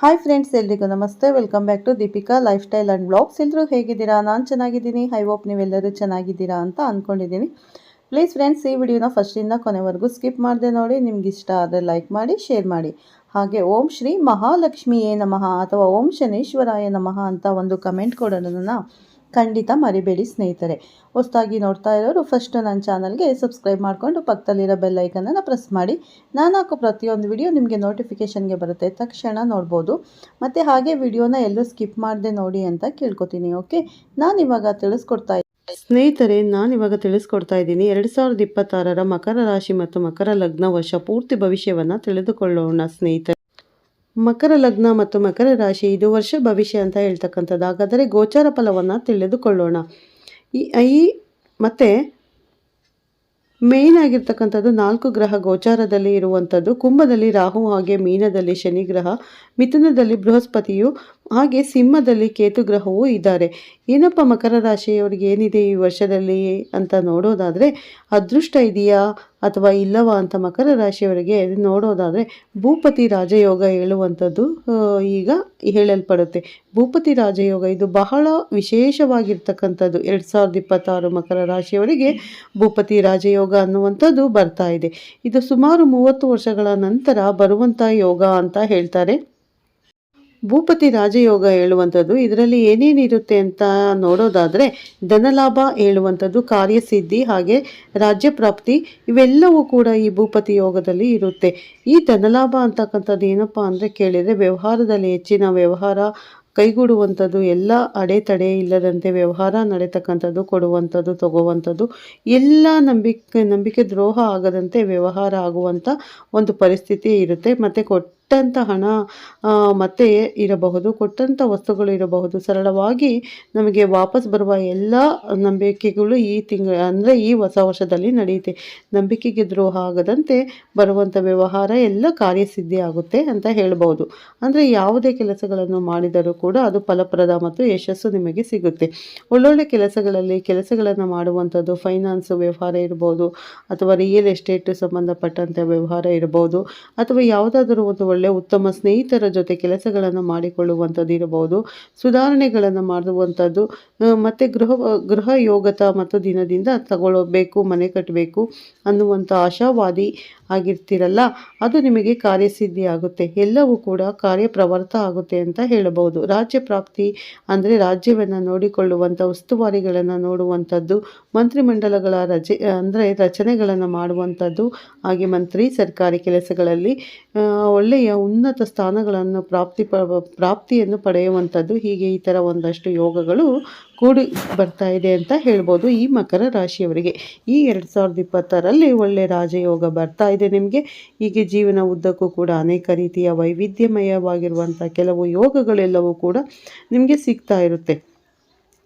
Hi friends ಎಲ್ರಿಗೂ ನಮಸ್ತೆ. Welcome back to Deepika lifestyle and blogs ಎಲ್ಲರೂ ಹೇಗಿದ್ದೀರಾ? ನಾನು ಚೆನ್ನಾಗಿದ್ದೀನಿ. ಐ ಹೋಪ್ ನೀವೆಲ್ಲರೂ ಚೆನ್ನಾಗಿದ್ದೀರಾ ಅಂತ ಅಂದ್ಕೊಂಡಿದ್ದೀನಿ ಪ್ಲೀಸ್ ಫ್ರೆಂಡ್ಸ್ ಈ ವಿಡಿಯೋನ ಫಸ್ಟಿಂದ ಕೊನೆವರೆಗೂ ಸ್ಕಿಪ್ ಮಾಡಿದೆ ನೋಡಿ. ನಿಮ್ಗೆ ಇಷ್ಟ ಆದರೆ ಲೈಕ್ ಮಾಡಿ ಶೇರ್ ಮಾಡಿ. ಹಾಗೆ ಓಂ ಶ್ರೀ ಮಹಾಲಕ್ಷ್ಮಿಯೇ ನಮಃ ಅಥವಾ ಓಂ ಶನೇಶ್ವರಾಯ ನಮಃ ಅಂತ ಒಂದು ಕಮೆಂಟ್ ಕೊಡೋದನ್ನು ಖಂಡಿತ ಮರಿಬೇಡಿ ಸ್ನೇಹಿತರೆ. ಹೊಸದಾಗಿ ನೋಡ್ತಾ ಇರೋರು ಫಸ್ಟ್ ನನ್ನ ಚಾನಲ್ಗೆ ಸಬ್ಸ್ಕ್ರೈಬ್ ಮಾಡಿಕೊಂಡು ಪಕ್ಕದಲ್ಲಿರೋ ಬೆಲ್ ಐಕನನ್ನು ಪ್ರೆಸ್ ಮಾಡಿ. ನಾನು ಹಾಕೋ ಪ್ರತಿಯೊಂದು ವಿಡಿಯೋ ನಿಮಗೆ ನೋಟಿಫಿಕೇಷನ್ಗೆ ಬರುತ್ತೆ. ತಕ್ಷಣ ನೋಡ್ಬೋದು. ಮತ್ತು ಹಾಗೆ ವಿಡಿಯೋನ ಎಲ್ಲೂ ಸ್ಕಿಪ್ ಮಾಡದೆ ನೋಡಿ ಅಂತ ಕೇಳ್ಕೊತೀನಿ ಓಕೆ ನಾನು ಇವಾಗ ತಿಳಿಸ್ಕೊಡ್ತಾ ಸ್ನೇಹಿತರೆ, ನಾನು ಇವಾಗ ತಿಳಿಸ್ಕೊಡ್ತಾ ಇದ್ದೀನಿ. ಎರಡು ಸಾವಿರದ ಇಪ್ಪತ್ತಾರರ ಮಕರ ರಾಶಿ ಮತ್ತು ಮಕರ ಲಗ್ನ ವರ್ಷ ಪೂರ್ತಿ ಭವಿಷ್ಯವನ್ನು ತಿಳಿದುಕೊಳ್ಳೋಣ ಸ್ನೇಹಿತರೆ. ಮಕರ ಲಗ್ನ ಮತ್ತು ಮಕರ ರಾಶಿ ಇದು ವರ್ಷ ಭವಿಷ್ಯ ಅಂತ ಹೇಳ್ತಕ್ಕಂಥದ್ದು. ಹಾಗಾದರೆ ಗೋಚಾರ ಫಲವನ್ನು ತಿಳಿದುಕೊಳ್ಳೋಣ. ಈ ಈ ಮತ್ತು ಮೇನ್ ಆಗಿರ್ತಕ್ಕಂಥದ್ದು ನಾಲ್ಕು ಗ್ರಹ ಗೋಚಾರದಲ್ಲಿ ಇರುವಂಥದ್ದು. ಕುಂಭದಲ್ಲಿ ರಾಹು ಹಾಗೆ ಮೀನದಲ್ಲಿ ಶನಿ ಗ್ರಹ, ಮಿಥುನದಲ್ಲಿ ಬೃಹಸ್ಪತಿಯು, ಹಾಗೆ ಸಿಂಹದಲ್ಲಿ ಕೇತು ಗ್ರಹವೂ ಇದ್ದಾರೆ. ಏನಪ್ಪ ಮಕರ ರಾಶಿಯವರಿಗೆ ಏನಿದೆ ಈ ವರ್ಷದಲ್ಲಿ ಅಂತ ನೋಡೋದಾದರೆ, ಅದೃಷ್ಟ ಇದೆಯಾ? ಅಥವಾ ಇಲ್ಲವಾ ಅಂತ ಮಕರ ರಾಶಿಯವರಿಗೆ ನೋಡೋದಾದರೆ ಭೂಪತಿ ರಾಜಯೋಗ ಹೇಳುವಂಥದ್ದು ಈಗ ಹೇಳಲ್ಪಡುತ್ತೆ. ಭೂಪತಿ ರಾಜಯೋಗ ಇದು ಬಹಳ ವಿಶೇಷವಾಗಿರ್ತಕ್ಕಂಥದ್ದು. ಎರಡು ಸಾವಿರದ ಇಪ್ಪತ್ತಾರು ಮಕರ ರಾಶಿಯವರಿಗೆ ಭೂಪತಿ ರಾಜಯೋಗ ಅನ್ನುವಂಥದ್ದು ಬರ್ತಾ ಇದೆ. ಇದು ಸುಮಾರು ಮೂವತ್ತು ವರ್ಷಗಳ ನಂತರ ಬರುವಂಥ ಯೋಗ ಅಂತ ಹೇಳ್ತಾರೆ. ಭೂಪತಿ ರಾಜಯೋಗ ಹೇಳುವಂಥದ್ದು, ಇದರಲ್ಲಿ ಏನೇನಿರುತ್ತೆ ಅಂತ ನೋಡೋದಾದರೆ, ಧನಲಾಭ ಹೇಳುವಂಥದ್ದು, ಕಾರ್ಯಸಿದ್ಧಿ ಹಾಗೆ ರಾಜ್ಯ ಪ್ರಾಪ್ತಿ, ಇವೆಲ್ಲವೂ ಕೂಡ ಈ ಭೂಪತಿ ಯೋಗದಲ್ಲಿ ಇರುತ್ತೆ. ಈ ಧನಲಾಭ ಅಂತಕ್ಕಂಥದ್ದು ಏನಪ್ಪ ಅಂದರೆ ಕೇಳಿದರೆ ವ್ಯವಹಾರದಲ್ಲಿ ಹೆಚ್ಚಿನ ವ್ಯವಹಾರ ಕೈಗೂಡುವಂಥದ್ದು, ಎಲ್ಲ ಅಡೆತಡೆ ಇಲ್ಲದಂತೆ ವ್ಯವಹಾರ ನಡೆತಕ್ಕಂಥದ್ದು, ಕೊಡುವಂಥದ್ದು, ತಗೋವಂಥದ್ದು, ಎಲ್ಲ ನಂಬಿಕೆ ನಂಬಿಕೆ ದ್ರೋಹ ಆಗದಂತೆ ವ್ಯವಹಾರ ಆಗುವಂಥ ಒಂದು ಪರಿಸ್ಥಿತಿ ಇರುತ್ತೆ. ಮತ್ತು ಕೊಟ್ಟಂಥ ಹಣ ಮತ್ತೆ ಇರಬಹುದು ಕೊಟ್ಟಂಥ ವಸ್ತುಗಳು ಇರಬಹುದು. ಸರಳವಾಗಿ ನಮಗೆ ವಾಪಸ್ ಬರುವ ಎಲ್ಲ ನಂಬಿಕೆಗಳು ಈ ತಿಂಗಳ ಅಂದರೆ ಈ ಹೊಸ ವರ್ಷದಲ್ಲಿ ನಡೆಯುತ್ತೆ. ನಂಬಿಕೆಗೆ ದ್ರೋಹ ಆಗದಂತೆ ಬರುವಂಥ ವ್ಯವಹಾರ ಎಲ್ಲ ಕಾರ್ಯಸಿದ್ಧಿ ಆಗುತ್ತೆ ಅಂತ ಹೇಳಬಹುದು. ಅಂದರೆ ಯಾವುದೇ ಕೆಲಸಗಳನ್ನು ಮಾಡಿದರೂ ಕೂಡ ಅದು ಫಲಪ್ರದ ಮತ್ತು ಯಶಸ್ಸು ನಿಮಗೆ ಸಿಗುತ್ತೆ. ಒಳ್ಳೊಳ್ಳೆ ಕೆಲಸಗಳಲ್ಲಿ ಕೆಲಸಗಳನ್ನು ಮಾಡುವಂಥದ್ದು ಫೈನಾನ್ಸ್ ವ್ಯವಹಾರ ಇರ್ಬೋದು, ಅಥವಾ ರಿಯಲ್ ಎಸ್ಟೇಟ್ ಸಂಬಂಧಪಟ್ಟಂಥ ವ್ಯವಹಾರ ಇರ್ಬೋದು, ಅಥವಾ ಯಾವುದಾದರೂ ಒಂದು ಒಳ್ಳೆಯ ಉತ್ತಮ ಸ್ನೇಹಿತರ ಜೊತೆ ಕೆಲಸಗಳನ್ನು ಮಾಡಿಕೊಳ್ಳುವಂಥದ್ದು ಇರಬಹುದು ಸುಧಾರಣೆಗಳನ್ನು ಮಾಡುವಂಥದ್ದು ಮತ್ತು ಗೃಹ ಗೃಹ ಯೋಗತ ಮತ್ತು ದಿನದಿಂದ ತಗೊಳ್ಳಬೇಕು ಮನೆ ಕಟ್ಟಬೇಕು ಅನ್ನುವಂಥ ಆಶಾವಾದಿ ಆಗಿರ್ತೀರಲ್ಲ ಅದು ನಿಮಗೆ ಕಾರ್ಯಸಿದ್ಧಿ ಆಗುತ್ತೆ ಎಲ್ಲವೂ ಕೂಡ ಕಾರ್ಯಪ್ರವರ್ತ ಆಗುತ್ತೆ ಅಂತ ಹೇಳಬಹುದು. ರಾಜ್ಯ ಪ್ರಾಪ್ತಿ ಅಂದರೆ ರಾಜ್ಯವನ್ನು ನೋಡಿಕೊಳ್ಳುವಂಥ ಉಸ್ತುವಾರಿಗಳನ್ನು ನೋಡುವಂಥದ್ದು ಮಂತ್ರಿಮಂಡಲಗಳ ರಜೆ ಅಂದರೆ ರಚನೆಗಳನ್ನು ಮಾಡುವಂಥದ್ದು ಹಾಗೆ ಮಂತ್ರಿ ಸರ್ಕಾರಿ ಕೆಲಸಗಳಲ್ಲಿ ಆ, ಒಳ್ಳೆಯ ಉನ್ನತ ಸ್ಥಾನಗಳನ್ನು ಪ್ರಾಪ್ತಿ ಪ್ರಾಪ್ತಿಯನ್ನು ಪಡೆಯುವಂಥದ್ದು ಹೀಗೆ ಈ ಥರ ಒಂದಷ್ಟು ಯೋಗಗಳು ಕೂಡಿ ಬರ್ತಾ ಇದೆ ಅಂತ ಹೇಳ್ಬೋದು ಈ ಮಕರ ರಾಶಿಯವರಿಗೆ. ಈ ಎರಡು ಸಾವಿರದ ಇಪ್ಪತ್ತರಲ್ಲಿ ಒಳ್ಳೆಯ ರಾಜಯೋಗ ಬರ್ತಾ ಇದೆ ನಿಮಗೆ. ಹೀಗೆ ಜೀವನ ಉದ್ದಕ್ಕೂ ಕೂಡ ಅನೇಕ ರೀತಿಯ ವೈವಿಧ್ಯಮಯವಾಗಿರುವಂಥ ಕೆಲವು ಯೋಗಗಳೆಲ್ಲವೂ ಕೂಡ ನಿಮಗೆ ಸಿಗ್ತಾ ಇರುತ್ತೆ.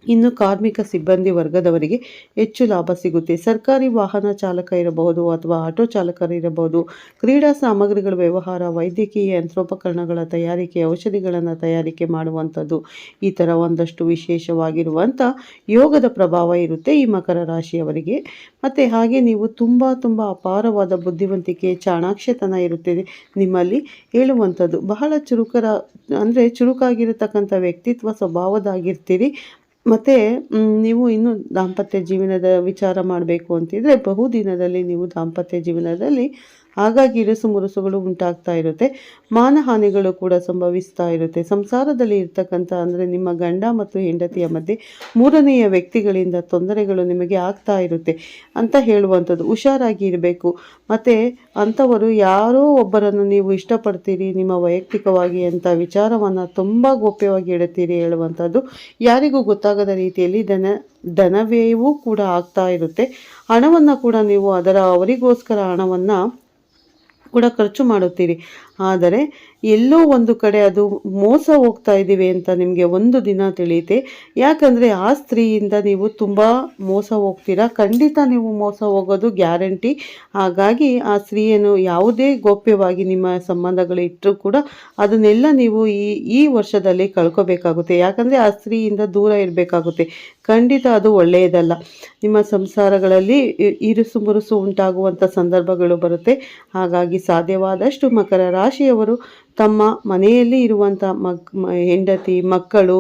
ಇನ್ನು ಕಾರ್ಮಿಕ ಸಿಬ್ಬಂದಿ ವರ್ಗದವರಿಗೆ ಹೆಚ್ಚು ಲಾಭ ಸಿಗುತ್ತೆ. ಸರ್ಕಾರಿ ವಾಹನ ಚಾಲಕ ಇರಬಹುದು ಅಥವಾ ಆಟೋ ಚಾಲಕರು ಇರಬಹುದು. ಕ್ರೀಡಾ ಸಾಮಗ್ರಿಗಳ ವ್ಯವಹಾರ, ವೈದ್ಯಕೀಯ ಯಂತ್ರೋಪಕರಣಗಳ ತಯಾರಿಕೆ, ಔಷಧಿಗಳನ್ನು ತಯಾರಿಕೆ ಮಾಡುವಂಥದ್ದು ಈ ಥರ ಒಂದಷ್ಟು ವಿಶೇಷವಾಗಿರುವಂಥ ಯೋಗದ ಪ್ರಭಾವ ಇರುತ್ತೆ ಈ ಮಕರ ರಾಶಿಯವರಿಗೆ. ಮತ್ತು ಹಾಗೆ ನೀವು ತುಂಬ ತುಂಬ ಅಪಾರವಾದ ಬುದ್ಧಿವಂತಿಕೆ, ಚಾಣಾಕ್ಷತನ ಇರುತ್ತದೆ ನಿಮ್ಮಲ್ಲಿ ಹೇಳುವಂಥದ್ದು ಬಹಳ ಚುರುಕರ, ಅಂದರೆ ಚುರುಕಾಗಿರತಕ್ಕಂಥ ವ್ಯಕ್ತಿತ್ವ, ಸ್ವಭಾವದಾಗಿರ್ತೀರಿ. ಮತ್ತು ನೀವು ಇನ್ನು ದಾಂಪತ್ಯ ಜೀವನದ ವಿಚಾರ ಮಾಡಬೇಕು ಅಂತಿದ್ರೆ ಬಹುದಿನದಲ್ಲಿ ನೀವು ದಾಂಪತ್ಯ ಜೀವನದಲ್ಲಿ ಹಾಗಾಗಿ ಇರುಸು ಮುರುಸುಗಳು ಉಂಟಾಗ್ತಾ ಇರುತ್ತೆ. ಮಾನಹಾನಿಗಳು ಕೂಡ ಸಂಭವಿಸ್ತಾ ಇರುತ್ತೆ. ಸಂಸಾರದಲ್ಲಿ ಇರ್ತಕ್ಕಂಥ ಅಂದರೆ ನಿಮ್ಮ ಗಂಡ ಮತ್ತು ಹೆಂಡತಿಯ ಮಧ್ಯೆ ಮೂರನೆಯ ವ್ಯಕ್ತಿಗಳಿಂದ ತೊಂದರೆಗಳು ನಿಮಗೆ ಆಗ್ತಾ ಇರುತ್ತೆ ಅಂತ ಹೇಳುವಂಥದ್ದು. ಹುಷಾರಾಗಿ ಇರಬೇಕು. ಮತ್ತು ಅಂಥವರು ಯಾರೋ ಒಬ್ಬರನ್ನು ನೀವು ಇಷ್ಟಪಡ್ತೀರಿ, ನಿಮ್ಮ ವೈಯಕ್ತಿಕವಾಗಿ ಅಂತ ವಿಚಾರವನ್ನು ತುಂಬ ಗೋಪ್ಯವಾಗಿ ಇಡುತ್ತೀರಿ ಹೇಳುವಂಥದ್ದು. ಯಾರಿಗೂ ಗೊತ್ತಾಗದ ರೀತಿಯಲ್ಲಿ ದನ, ಧನವ್ಯಯವೂ ಕೂಡ ಆಗ್ತಾ ಇರುತ್ತೆ. ಹಣವನ್ನು ಕೂಡ ನೀವು ಅದರ ಅವರಿಗೋಸ್ಕರ ಹಣವನ್ನು ಕೂಡ ಖರ್ಚು ಮಾಡುತ್ತೀರಿ. ಆದರೆ ಎಲ್ಲೋ ಒಂದು ಕಡೆ ಅದು ಮೋಸ ಹೋಗ್ತಾ ಇದ್ದೀವಿ ಅಂತ ನಿಮಗೆ ಒಂದು ದಿನ ತಿಳಿಯುತ್ತೆ. ಯಾಕಂದರೆ ಆ ಸ್ತ್ರೀಯಿಂದ ನೀವು ತುಂಬ ಮೋಸ ಹೋಗ್ತೀರಾ? ಖಂಡಿತ ನೀವು ಮೋಸ ಹೋಗೋದು ಗ್ಯಾರಂಟಿ. ಹಾಗಾಗಿ ಆ ಸ್ತ್ರೀಯನ್ನು ಯಾವುದೇ ಗೋಪ್ಯವಾಗಿ ನಿಮ್ಮ ಸಂಬಂಧಗಳು ಇಟ್ಟರೂ ಕೂಡ ಅದನ್ನೆಲ್ಲ ನೀವು ಈ ಈ ವರ್ಷದಲ್ಲಿ ಕಳ್ಕೊಬೇಕಾಗುತ್ತೆ. ಯಾಕಂದರೆ ಆ ಸ್ತ್ರೀಯಿಂದ ದೂರ ಇರಬೇಕಾಗುತ್ತೆ. ಖಂಡಿತ ಅದು ಒಳ್ಳೆಯದಲ್ಲ. ನಿಮ್ಮ ಸಂಸಾರಗಳಲ್ಲಿ ಇರುಸು ಮುರುಸು ಉಂಟಾಗುವಂಥ ಸಂದರ್ಭಗಳು ಬರುತ್ತೆ. ಹಾಗಾಗಿ ಸಾಧ್ಯವಾದಷ್ಟು ಮಕರ ರಾಶಿಯವರು ತಮ್ಮ ಮನೆಯಲ್ಲಿ ಇರುವಂಥ ಮಗ್ ಹೆಂಡತಿ, ಮಕ್ಕಳು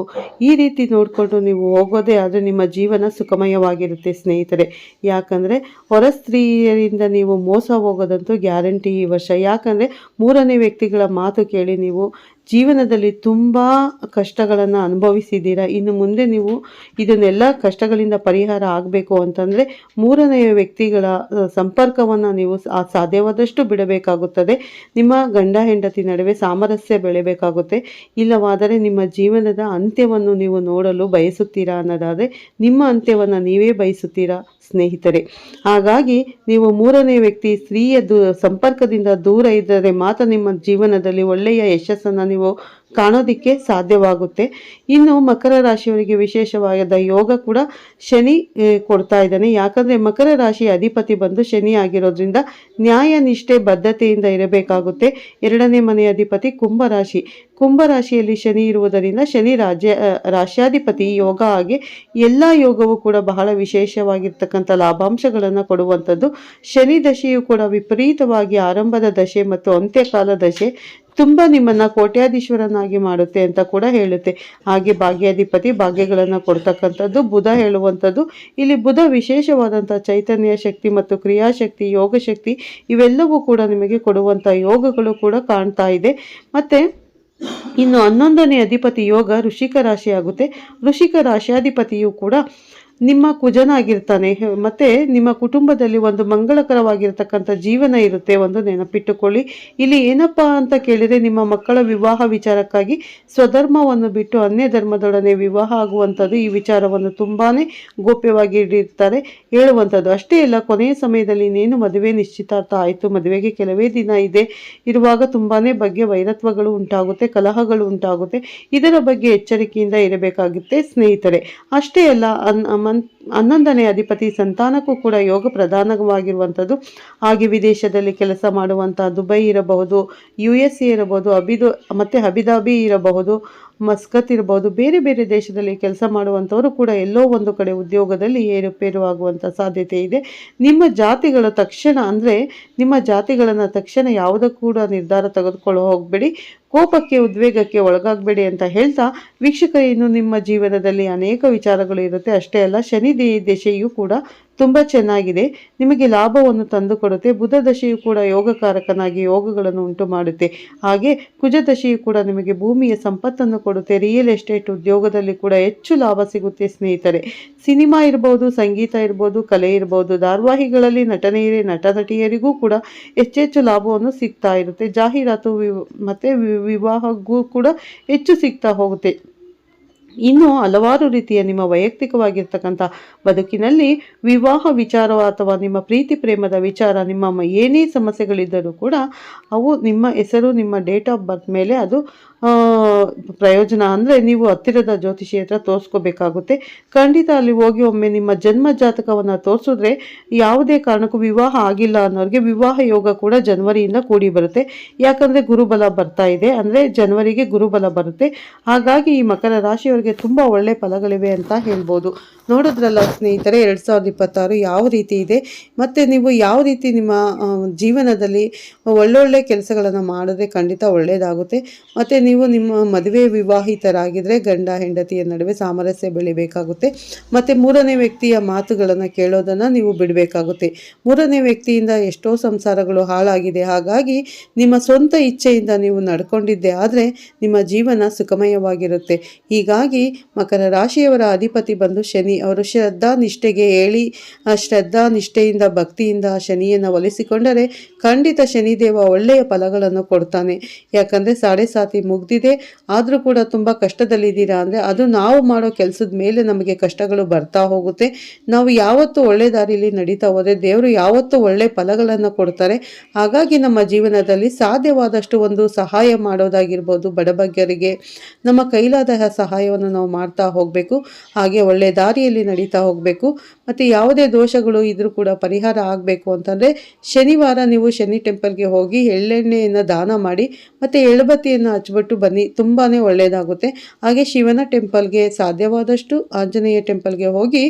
ಈ ರೀತಿ ನೋಡಿಕೊಂಡು ನೀವು ಹೋಗೋದೇ ಆದರೆ ನಿಮ್ಮ ಜೀವನ ಸುಖಮಯವಾಗಿರುತ್ತೆ ಸ್ನೇಹಿತರೆ. ಯಾಕಂದರೆ ಹೊರ ಸ್ತ್ರೀಯರಿಂದ ನೀವು ಮೋಸ ಹೋಗೋದಂತೂ ಗ್ಯಾರಂಟಿ ಈ ವರ್ಷ. ಯಾಕಂದರೆ ಮೂರನೇ ವ್ಯಕ್ತಿಗಳ ಮಾತು ಕೇಳಿ ನೀವು ಜೀವನದಲ್ಲಿ ತುಂಬ ಕಷ್ಟಗಳನ್ನು ಅನುಭವಿಸಿದ್ದೀರಾ? ಇನ್ನು ಮುಂದೆ ನೀವು ಇದನ್ನೆಲ್ಲ ಕಷ್ಟಗಳಿಂದ ಪರಿಹಾರ ಆಗಬೇಕು ಅಂತಂದರೆ ಮೂರನೆಯ ವ್ಯಕ್ತಿಗಳ ಸಂಪರ್ಕವನ್ನು ನೀವು ಸಾಧ್ಯವಾದಷ್ಟು ಬಿಡಬೇಕಾಗುತ್ತದೆ. ನಿಮ್ಮ ಗಂಡ ಹೆಂಡತಿ ನಡುವೆ ಸಾಮರಸ್ಯ ಬೆಳೆಯಬೇಕಾಗುತ್ತೆ ಇಲ್ಲವಾದರೆ ನಿಮ್ಮ ಜೀವನದ ಅಂತ್ಯವನ್ನು ನೀವು ನೋಡಲು ಬಯಸುತ್ತೀರಾ ಅನ್ನೋದಾದರೆ ನಿಮ್ಮ ಅಂತ್ಯವನ್ನು ನೀವೇ ಬಯಸುತ್ತೀರಾ? ಸ್ನೇಹಿತರೆ. ಹಾಗಾಗಿ ನೀವು ಮೂರನೇ ವ್ಯಕ್ತಿ, ಸ್ತ್ರೀಯ ದೂ, ಸಂಪರ್ಕದಿಂದ ದೂರ ಇದ್ದರೆ ಮಾತ್ರ ನಿಮ್ಮ ಜೀವನದಲ್ಲಿ ಒಳ್ಳೆಯ ಯಶಸ್ಸನ್ನು ನೀವು ಕಾಣೋದಕ್ಕೆ ಸಾಧ್ಯವಾಗುತ್ತೆ. ಇನ್ನು ಮಕರ ರಾಶಿಯವರಿಗೆ ವಿಶೇಷವಾದ ಯೋಗ ಕೂಡ ಶನಿ ಕೊಡ್ತಾ ಇದ್ದಾನೆ. ಯಾಕಂದರೆ ಮಕರ ರಾಶಿಯ ಅಧಿಪತಿ ಬಂದು ಶನಿ ಆಗಿರೋದ್ರಿಂದ ನ್ಯಾಯ ನಿಷ್ಠೆ, ಬದ್ಧತೆಯಿಂದ ಇರಬೇಕಾಗುತ್ತೆ. ಎರಡನೇ ಮನೆಯ ಅಧಿಪತಿ ಕುಂಭರಾಶಿ ಕುಂಭರಾಶಿಯಲ್ಲಿ ಶನಿ ಇರುವುದರಿಂದ ಶನಿ ರಾಜ್ಯ ರಾಶ್ಯಾಧಿಪತಿ ಯೋಗ ಹಾಗೆ ಎಲ್ಲ ಯೋಗವು ಕೂಡ ಬಹಳ ವಿಶೇಷವಾಗಿರ್ತಕ್ಕಂಥ ಲಾಭಾಂಶಗಳನ್ನು ಕೊಡುವಂಥದ್ದು. ಶನಿ ದಶೆಯು ಕೂಡ ವಿಪರೀತವಾಗಿ ಆರಂಭದ ದಶೆ ಮತ್ತು ಅಂತ್ಯಕಾಲ ದಶೆ. ತುಂಬ ನಿಮ್ಮನ್ನು ಕೋಟ್ಯಾಧೀಶ್ವರನಾಗಿ ಮಾಡುತ್ತೆ ಅಂತ ಕೂಡ ಹೇಳುತ್ತೆ. ಹಾಗೆ ಭಾಗ್ಯಾಧಿಪತಿ ಭಾಗ್ಯಗಳನ್ನು ಕೊಡ್ತಕ್ಕಂಥದ್ದು ಬುಧ ಹೇಳುವಂಥದ್ದು. ಇಲ್ಲಿ ಬುಧ ವಿಶೇಷವಾದಂಥ ಚೈತನ್ಯ ಶಕ್ತಿ ಮತ್ತು ಕ್ರಿಯಾಶಕ್ತಿ ಯೋಗ ಶಕ್ತಿ ಇವೆಲ್ಲವೂ ಕೂಡ ನಿಮಗೆ ಕೊಡುವಂಥ ಯೋಗಗಳು ಕೂಡ ಕಾಣ್ತಾ ಇದೆ. ಮತ್ತು ಇನ್ನು ಹನ್ನೊಂದನೇ ಅಧಿಪತಿ ಯೋಗ ಋಷಿಕ ರಾಶಿ ಆಗುತ್ತೆ ಋಷಿಕ ರಾಶಿಯಾಧಿಪತಿಯು ಕೂಡ ನಿಮ್ಮ ಕುಜನಾಗಿರ್ತಾನೆ. ಮತ್ತು ನಿಮ್ಮ ಕುಟುಂಬದಲ್ಲಿ ಒಂದು ಮಂಗಳಕರವಾಗಿರತಕ್ಕಂಥ ಜೀವನ ಇರುತ್ತೆ. ಒಂದು ನೆನಪಿಟ್ಟುಕೊಳ್ಳಿ. ಇಲ್ಲಿ ಏನಪ್ಪ ಅಂತ ಕೇಳಿದರೆ ನಿಮ್ಮ ಮಕ್ಕಳ ವಿವಾಹ ವಿಚಾರಕ್ಕಾಗಿ ಸ್ವಧರ್ಮವನ್ನು ಬಿಟ್ಟು ಅನ್ಯ ಧರ್ಮದೊಡನೆ ವಿವಾಹ ಆಗುವಂಥದ್ದು ಈ ವಿಚಾರವನ್ನು ತುಂಬಾ ಗೋಪ್ಯವಾಗಿ ಇಡಿರ್ತಾರೆ ಹೇಳುವಂಥದ್ದು ಅಷ್ಟೇ ಅಲ್ಲ, ಕೊನೆಯ ಸಮಯದಲ್ಲಿ ಇನ್ನೇನು ಮದುವೆ ನಿಶ್ಚಿತಾರ್ಥ ಆಯಿತು. ಮದುವೆಗೆ ಕೆಲವೇ ದಿನ ಇದೆ. ಇರುವಾಗ ತುಂಬಾ ಬಗ್ಗೆ ವೈರತ್ವಗಳು ಉಂಟಾಗುತ್ತೆ, ಕಲಹಗಳು ಉಂಟಾಗುತ್ತೆ. ಇದರ ಬಗ್ಗೆ ಎಚ್ಚರಿಕೆಯಿಂದ ಇರಬೇಕಾಗುತ್ತೆ ಸ್ನೇಹಿತರೆ. ಅಷ್ಟೇ ಅಲ್ಲ ಅನ್ ಮನ್ ಹನ್ನೊಂದನೇ ಅಧಿಪತಿ ಸಂತಾನಕ್ಕೂ ಕೂಡ ಯೋಗ ಪ್ರಧಾನವಾಗಿರುವಂಥದ್ದು. ಹಾಗೆ ವಿದೇಶದಲ್ಲಿ ಕೆಲಸ ಮಾಡುವಂಥ ದುಬೈ ಇರಬಹುದು ಯು ಎಸ್ ಎ ಇರಬಹುದು, ಅಬಿದು, ಮತ್ತು ಅಬಿದಾಬಿ ಇರಬಹುದು, ಮಸ್ಕತ್ ಇರಬಹುದು, ಬೇರೆ ಬೇರೆ ದೇಶದಲ್ಲಿ ಕೆಲಸ ಮಾಡುವಂಥವರು ಕೂಡ ಎಲ್ಲೋ ಒಂದು ಕಡೆ ಉದ್ಯೋಗದಲ್ಲಿ ಏರುಪೇರು ಆಗುವಂಥ ಸಾಧ್ಯತೆ ಇದೆ. ನಿಮ್ಮ ಜಾತಿಗಳ ತಕ್ಷಣ ಅಂದರೆ ನಿಮ್ಮ ಜಾತಿಗಳನ್ನು ತಕ್ಷಣ ಯಾವುದಕ್ಕೂ ಕೂಡ ನಿರ್ಧಾರ ತೆಗೆದುಕೊಳ್ಳೋ ಹೋಗಬೇಡಿ. ಕೋಪಕ್ಕೆ, ಉದ್ವೇಗಕ್ಕೆ ಒಳಗಾಗಬೇಡಿ ಅಂತ ಹೇಳ್ತಾ ವೀಕ್ಷಕ ಇನ್ನು ನಿಮ್ಮ ಜೀವನದಲ್ಲಿ ಅನೇಕ ವಿಚಾರಗಳು ಇರುತ್ತೆ. ಅಷ್ಟೇ ಅಲ್ಲ, ಶನಿ ದಶೆಯು ಕೂಡ ತುಂಬ ಚೆನ್ನಾಗಿದೆ. ನಿಮಗೆ ಲಾಭವನ್ನು ತಂದುಕೊಡುತ್ತೆ ಬುಧ ದಶೆಯು ಕೂಡ ಯೋಗಕಾರಕನಾಗಿ ಯೋಗಗಳನ್ನು ಉಂಟು ಮಾಡುತ್ತೆ. ಹಾಗೆ ಕುಜ ದಶೆಯು ಕೂಡ ನಿಮಗೆ ಭೂಮಿಯ ಸಂಪತ್ತನ್ನು ಕೊಡುತ್ತೆ. ರಿಯಲ್ ಎಸ್ಟೇಟ್ ಉದ್ಯೋಗದಲ್ಲಿ ಕೂಡ ಹೆಚ್ಚು ಲಾಭ ಸಿಗುತ್ತೆ ಸ್ನೇಹಿತರೆ. ಸಿನಿಮಾ ಇರ್ಬೋದು, ಸಂಗೀತ ಇರ್ಬೋದು, ಕಲೆ ಇರ್ಬೋದು, ಧಾರಾವಾಹಿಗಳಲ್ಲಿ ನಟನೆಯರೇ ನಟ ನಟಿಯರಿಗೂ ಕೂಡ ಹೆಚ್ಚೆಚ್ಚು ಲಾಭವನ್ನು ಸಿಗ್ತಾ ಇರುತ್ತೆ. ಜಾಹೀರಾತು ವಿ, ಮತ್ತು ವಿವಾಹಕ್ಕೂ ಕೂಡ ಹೆಚ್ಚು ಸಿಗ್ತಾ ಹೋಗುತ್ತೆ. ಇನ್ನು ಹಲವಾರು ರೀತಿಯ ನಿಮ್ಮ ವೈಯಕ್ತಿಕವಾಗಿರ್ತಕ್ಕಂಥ ಬದುಕಿನಲ್ಲಿ ವಿವಾಹ ವಿಚಾರ ಅಥವಾ ನಿಮ್ಮ ಪ್ರೀತಿ ಪ್ರೇಮದ ವಿಚಾರ, ನಿಮ್ಮ ಏನೇ ಸಮಸ್ಯೆಗಳಿದ್ದರೂ ಕೂಡ ಅವು ನಿಮ್ಮ ಹೆಸರು, ನಿಮ್ಮ ಡೇಟ್ ಆಫ್ ಬರ್ತ್ ಮೇಲೆ ಅದು ಪ್ರಯೋಜನ ಅಂದರೆ ನೀವು ಹತ್ತಿರದ ಜ್ಯೋತಿಷಿ ಹತ್ರ ತೋರಿಸ್ಕೋಬೇಕಾಗುತ್ತೆ. ಖಂಡಿತ ಅಲ್ಲಿ ಹೋಗಿ ಒಮ್ಮೆ ನಿಮ್ಮ ಜನ್ಮ ಜಾತಕವನ್ನು ತೋರಿಸಿದ್ರೆ ಯಾವುದೇ ಕಾರಣಕ್ಕೂ ವಿವಾಹ ಆಗಿಲ್ಲ ಅನ್ನೋರಿಗೆ ವಿವಾಹ ಯೋಗ ಕೂಡ ಜನ್ವರಿಯಿಂದ ಕೂಡಿ ಬರುತ್ತೆ. ಯಾಕಂದರೆ ಗುರುಬಲ ಬರ್ತಾ ಇದೆ ಅಂದರೆ ಜನವರಿಗೆ ಗುರುಬಲ ಬರುತ್ತೆ. ಹಾಗಾಗಿ ಈ ಮಕರ ರಾಶಿಯವರಿಗೆ ತುಂಬ ಒಳ್ಳೆ ಫಲಗಳಿವೆ ಅಂತ ಹೇಳ್ಬೋದು. ನೋಡಿದ್ರಲ್ಲ ಸ್ನೇಹಿತರೆ, ಎರಡು ಸಾವಿರದ ಇಪ್ಪತ್ತಾರು ಯಾವ ರೀತಿ ಇದೆ? ಮತ್ತು ನೀವು ಯಾವ ರೀತಿ ನಿಮ್ಮ ಜೀವನದಲ್ಲಿ ಒಳ್ಳೊಳ್ಳೆ ಕೆಲಸಗಳನ್ನು ಮಾಡಿದ್ರೆ ಖಂಡಿತ ಒಳ್ಳೆಯದಾಗುತ್ತೆ ಮತ್ತು ನೀವು ನಿಮ್ಮ ಮದುವೆ ವಿವಾಹಿತರಾಗಿದ್ದರೆ ಗಂಡ ಹೆಂಡತಿಯ ನಡುವೆ ಸಾಮರಸ್ಯ ಬೆಳಿಬೇಕಾಗುತ್ತೆ. ಮತ್ತು ಮೂರನೇ ವ್ಯಕ್ತಿಯ ಮಾತುಗಳನ್ನು ಕೇಳೋದನ್ನು ನೀವು ಬಿಡಬೇಕಾಗುತ್ತೆ. ಮೂರನೇ ವ್ಯಕ್ತಿಯಿಂದ ಎಷ್ಟೋ ಸಂಸಾರಗಳು ಹಾಳಾಗಿದೆ. ಹಾಗಾಗಿ ನಿಮ್ಮ ಸ್ವಂತ ಇಚ್ಛೆಯಿಂದ ನೀವು ನಡ್ಕೊಂಡಿದ್ದೆ ಆದರೆ ನಿಮ್ಮ ಜೀವನ ಸುಖಮಯವಾಗಿರುತ್ತೆ. ಹೀಗಾಗಿ ಮಕರ ರಾಶಿಯವರ ಅಧಿಪತಿ ಬಂದು ಶನಿ ಅವರು ಶ್ರದ್ಧಾ ನಿಷ್ಠೆಗೆ ಹೇಳಿ, ಆ ಶ್ರದ್ಧಾ ನಿಷ್ಠೆಯಿಂದ ಭಕ್ತಿಯಿಂದ ಶನಿಯನ್ನು ಒಲಿಸಿಕೊಂಡರೆ ಖಂಡಿತ ಶನಿದೇವ ಒಳ್ಳೆಯ ಫಲಗಳನ್ನು ಕೊಡ್ತಾನೆ. ಯಾಕಂದರೆ ಸಾಡೆ ಸಾತಿ ಮುಗ್ದಿದೆ, ಆದರೂ ಕೂಡ ತುಂಬ ಕಷ್ಟದಲ್ಲಿದ್ದೀರಾ ಅಂದರೆ ಅದು ನಾವು ಮಾಡೋ ಕೆಲಸದ ಮೇಲೆ ನಮಗೆ ಕಷ್ಟಗಳು ಬರ್ತಾ ಹೋಗುತ್ತೆ. ನಾವು ಯಾವತ್ತೂ ಒಳ್ಳೆ ದಾರಿಯಲ್ಲಿ ನಡೀತಾ ಹೋದರೆ, ದೇವರು ಯಾವತ್ತೂ ಒಳ್ಳೆಯ ಫಲಗಳನ್ನು ಕೊಡ್ತಾರೆ. ಹಾಗಾಗಿ ನಮ್ಮ ಜೀವನದಲ್ಲಿ ಸಾಧ್ಯವಾದಷ್ಟು ಒಂದು ಸಹಾಯ ಮಾಡೋದಾಗಿರ್ಬೋದು ಬಡಬಗ್ಗರಿಗೆ. ನಮ್ಮ ಕೈಲಾದ ಸಹಾಯವನ್ನು ನಾವು ಮಾಡ್ತಾ ಹೋಗಬೇಕು. ಹಾಗೆ ಒಳ್ಳೆ ದಾರಿಯಲ್ಲಿ ನಡೀತಾ ಹೋಗಬೇಕು. ಮತ್ತು ಯಾವುದೇ ದೋಷಗಳು ಇದ್ರೂ ಕೂಡ ಪರಿಹಾರ ಆಗಬೇಕು ಅಂತಂದರೆ ಶನಿವಾರ ನೀವು ಶನಿ ಟೆಂಪಲ್ಗೆ ಹೋಗಿ ಎಳ್ಳೆಣ್ಣೆಯನ್ನು ದಾನ ಮಾಡಿ, ಮತ್ತು ಎಳ್ಬತ್ತಿಯನ್ನು ಹಚ್ಬಿಟ್ಟು ಬನ್ನಿ ತುಂಬಾ ಒಳ್ಳೆಯದಾಗುತ್ತೆ ಹಾಗೆ ಶಿವನ ಟೆಂಪಲ್ಗೆ ಸಾಧ್ಯವಾದಷ್ಟು ಆಂಜನೇಯ ಟೆಂಪಲ್ಗೆ ಹೋಗಿ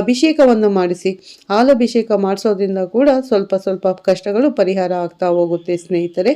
ಅಭಿಷೇಕವನ್ನು ಮಾಡಿಸಿ. ಹಾಲಭಿಷೇಕ ಮಾಡಿಸೋದ್ರಿಂದ ಕೂಡ ಸ್ವಲ್ಪ ಸ್ವಲ್ಪ ಕಷ್ಟಗಳು ಪರಿಹಾರ ಆಗ್ತಾ ಹೋಗುತ್ತೆ ಸ್ನೇಹಿತರೆ.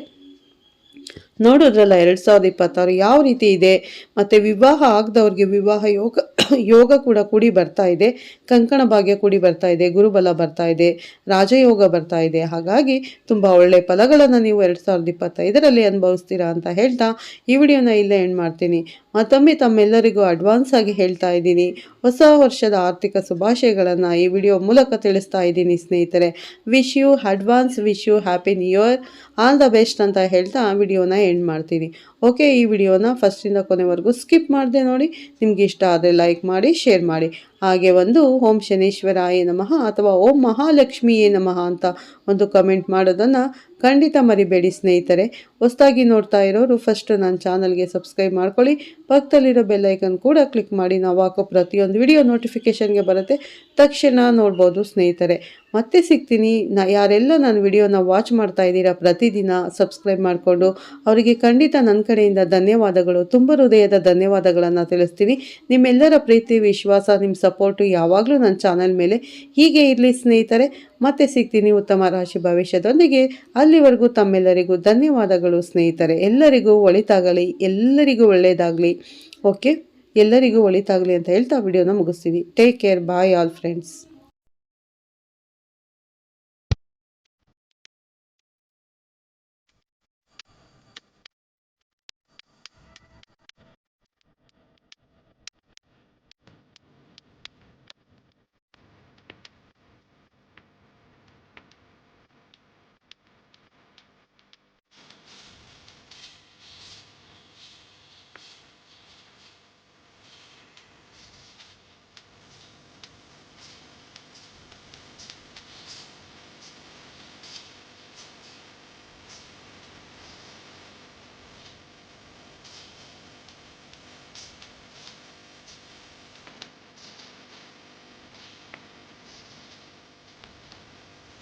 ನೋಡೋದ್ರಲ್ಲ ಎರಡು ಸಾವಿರದ ಇಪ್ಪತ್ತಾರು ಯಾವ ರೀತಿ ಇದೆ? ಮತ್ತು ವಿವಾಹ ಆಗದವ್ರಿಗೆ ವಿವಾಹ ಯೋಗ ಯೋಗ ಕೂಡ ಕೂಡಿ ಬರ್ತಾ ಇದೆ. ಕಂಕಣ ಭಾಗ್ಯ ಕೂಡಿ ಬರ್ತಾ ಇದೆ. ಗುರುಬಲ ಬರ್ತಾ ಇದೆ. ರಾಜಯೋಗ ಬರ್ತಾ ಇದೆ. ಹಾಗಾಗಿ ತುಂಬ ಒಳ್ಳೆಯ ಫಲಗಳನ್ನು ನೀವು ಎರಡು ಸಾವಿರದ ಇಪ್ಪತ್ತೈದರಲ್ಲಿ ಅನುಭವಿಸ್ತೀರಾ ಅಂತ ಹೇಳ್ತಾ ಈ ವಿಡಿಯೋನ ಇಲ್ಲೇ ಎಂಡ್ ಮಾಡ್ತೀನಿ. ಮತ್ತೊಮ್ಮೆ ತಮ್ಮೆಲ್ಲರಿಗೂ ಅಡ್ವಾನ್ಸ್ ಆಗಿ ಹೇಳ್ತಾ ಇದ್ದೀನಿ. ಹೊಸ ವರ್ಷದ ಆರ್ಥಿಕ ಶುಭಾಶಯಗಳನ್ನು ಈ ವಿಡಿಯೋ ಮೂಲಕ ತಿಳಿಸ್ತಾ ಇದ್ದೀನಿ ಸ್ನೇಹಿತರೆ. Wish you advance wish you happy new year all the best ಅಂತ ಹೇಳ್ತಾ ವಿಡಿಯೋನ ಎಂಡ್ ಮಾಡ್ತೀನಿ ಓಕೆ, ಈ ವಿಡಿಯೋನ ಫಸ್ಟಿಂದ ಕೊನೆವರೆಗೂ ಸ್ಕಿಪ್ ಮಾಡಿದೆ ನೋಡಿ, ನಿಮ್ಗೆ ಇಷ್ಟ ಆದರೆ ಲೈಕ್ ಮಾಡಿ, ಶೇರ್ ಮಾಡಿ. ಹಾಗೆ ಒಂದು ಓಂ ಶನೇಶ್ವರಾಯ ನಮಃ ಅಥವಾ ಓಂ ಮಹಾಲಕ್ಷ್ಮಿಯೇ ನಮಃ ಅಂತ ಒಂದು ಕಮೆಂಟ್ ಮಾಡೋದನ್ನು ಖಂಡಿತ ಮರಿಬೇಡಿ ಸ್ನೇಹಿತರೆ. ಹೊಸದಾಗಿ ನೋಡ್ತಾ ಇರೋರು ಫಸ್ಟ್ ನನ್ನ ಚಾನಲ್ಗೆ ಸಬ್ಸ್ಕ್ರೈಬ್ ಮಾಡ್ಕೊಳ್ಳಿ. ಪಕ್ಕದಲ್ಲಿರೋ ಬೆಲ್ಲೈಕನ್ ಕೂಡ ಕ್ಲಿಕ್ ಮಾಡಿ, ನಾವು ಹಾಕೋ ಪ್ರತಿಯೊಂದು ವಿಡಿಯೋ ನೋಟಿಫಿಕೇಷನ್ಗೆ ಬರುತ್ತೆ. ತಕ್ಷಣ ನೋಡ್ಬೋದು ಸ್ನೇಹಿತರೆ. ಮತ್ತೆ ಸಿಗ್ತೀನಿ. ನಾ, ಯಾರೆಲ್ಲ ನನ್ನ ವಿಡಿಯೋನ ವಾಚ್ ಮಾಡ್ತಾ ಇದ್ದೀರಾ ಪ್ರತಿದಿನ ಸಬ್ಸ್ಕ್ರೈಬ್ ಮಾಡಿಕೊಂಡು, ಅವರಿಗೆ ಖಂಡಿತ ನನ್ನ ಕಡೆಯಿಂದ ಧನ್ಯವಾದಗಳು. ತುಂಬ ಹೃದಯದ ಧನ್ಯವಾದಗಳನ್ನು ತಿಳಿಸ್ತೀನಿ. ನಿಮ್ಮೆಲ್ಲರ ಪ್ರೀತಿ, ವಿಶ್ವಾಸ ನಿಮ್ಮ ಸಪೋರ್ಟು ಯಾವಾಗಲೂ ನನ್ನ ಚಾನಲ್ ಮೇಲೆ ಹೀಗೆ ಇರಲಿ ಸ್ನೇಹಿತರೆ. ಮತ್ತೆ ಸಿಗ್ತೀನಿ ಉತ್ತಮ ರಾಶಿ ಭವಿಷ್ಯದೊಂದಿಗೆ. ಅಲ್ಲಿವರೆಗೂ ತಮ್ಮೆಲ್ಲರಿಗೂ ಧನ್ಯವಾದಗಳು ಸ್ನೇಹಿತರೆ. ಎಲ್ಲರಿಗೂ ಒಳಿತಾಗಲಿ, ಎಲ್ಲರಿಗೂ ಒಳ್ಳೆಯದಾಗಲಿ ಓಕೆ ಎಲ್ಲರಿಗೂ ಒಳಿತಾಗಲಿ ಅಂತ ಹೇಳ್ತಾ ವಿಡಿಯೋನ ಮುಗಿಸ್ತೀನಿ take care bye all friends